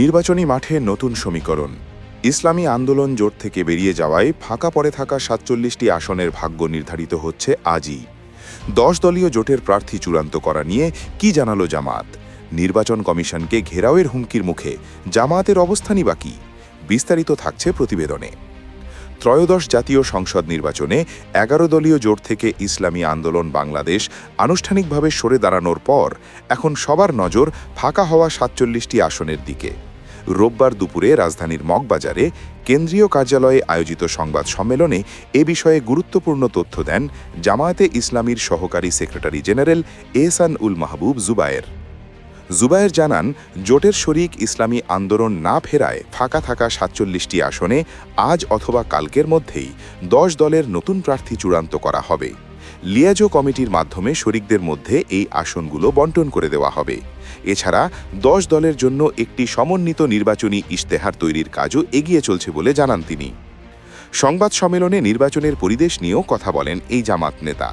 নির্বাচনী মাঠে নতুন সমীকরণ। ইসলামী আন্দোলন জোট থেকে বেরিয়ে যাওয়ায় ফাঁকা পড়ে থাকা সাতচল্লিশটি আসনের ভাগ্য নির্ধারিত হচ্ছে আজই। দশ দলীয় জোটের প্রার্থী চূড়ান্ত করা নিয়ে কি জানালো জামাত? নির্বাচন কমিশনকে ঘেরাওয়ের হুমকির মুখে জামাতের অবস্থানই বাকি বিস্তারিত থাকছে প্রতিবেদনে। ত্রয়োদশ জাতীয় সংসদ নির্বাচনে এগারো দলীয় জোট থেকে ইসলামী আন্দোলন বাংলাদেশ আনুষ্ঠানিকভাবে সরে দাঁড়ানোর পর এখন সবার নজর ফাঁকা হওয়া সাতচল্লিশটি আসনের দিকে। রোববার দুপুরে রাজধানীর মগবাজারে কেন্দ্রীয় কার্যালয়ে আয়োজিত সংবাদ সম্মেলনে এ বিষয়ে গুরুত্বপূর্ণ তথ্য দেন জামায়াতে ইসলামীর সহকারী সেক্রেটারি জেনারেল এহসান উল মাহবুব জুবায়ের। জুবায়ের জানান, জোটের শরিক ইসলামী আন্দোলন না ফেরায় ফাঁকা থাকা সাতচল্লিশটি আসনে আজ অথবা কালকের মধ্যেই দশ দলের নতুন প্রার্থী চূড়ান্ত করা হবে। লিয়াজো কমিটির মাধ্যমে শরিকদের মধ্যে এই আসনগুলো বন্টন করে দেওয়া হবে। এছাড়া দশ দলের জন্য একটি সমন্বিত নির্বাচনী ইশতেহার তৈরির কাজও এগিয়ে চলছে বলে জানান তিনি। সংবাদ সম্মেলনে নির্বাচনের পরিবেশ নিয়েও কথা বলেন এই জামাত নেতা।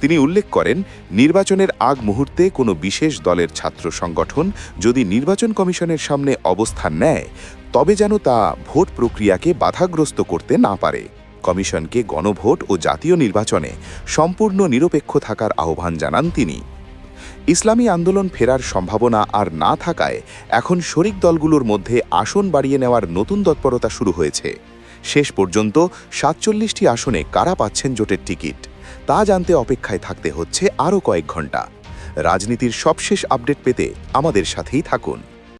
তিনি উল্লেখ করেন, নির্বাচনের আগ মুহূর্তে কোনো বিশেষ দলের ছাত্র সংগঠন যদি নির্বাচন কমিশনের সামনে অবস্থান নেয়, তবে যেন তা ভোট প্রক্রিয়াকে বাধাগ্রস্ত করতে না পারে। কমিশনকে গণভোট ও জাতীয় নির্বাচনে সম্পূর্ণ নিরপেক্ষ থাকার আহ্বান জানান তিনি। ইসলামী আন্দোলন ফেরার সম্ভাবনা আর না থাকায় এখন শরিক দলগুলোর মধ্যে আসন বাড়িয়ে নেওয়ার নতুন তৎপরতা শুরু হয়েছে। শেষ পর্যন্ত সাতচল্লিশটি আসনে কারা পাচ্ছেন জোটের টিকিট? তা জানতে অপেক্ষায় থাকতে হচ্ছে আরও কয়েক ঘণ্টা। রাজনীতির সবশেষ আপডেট পেতে আমাদের সাথেই থাকুন।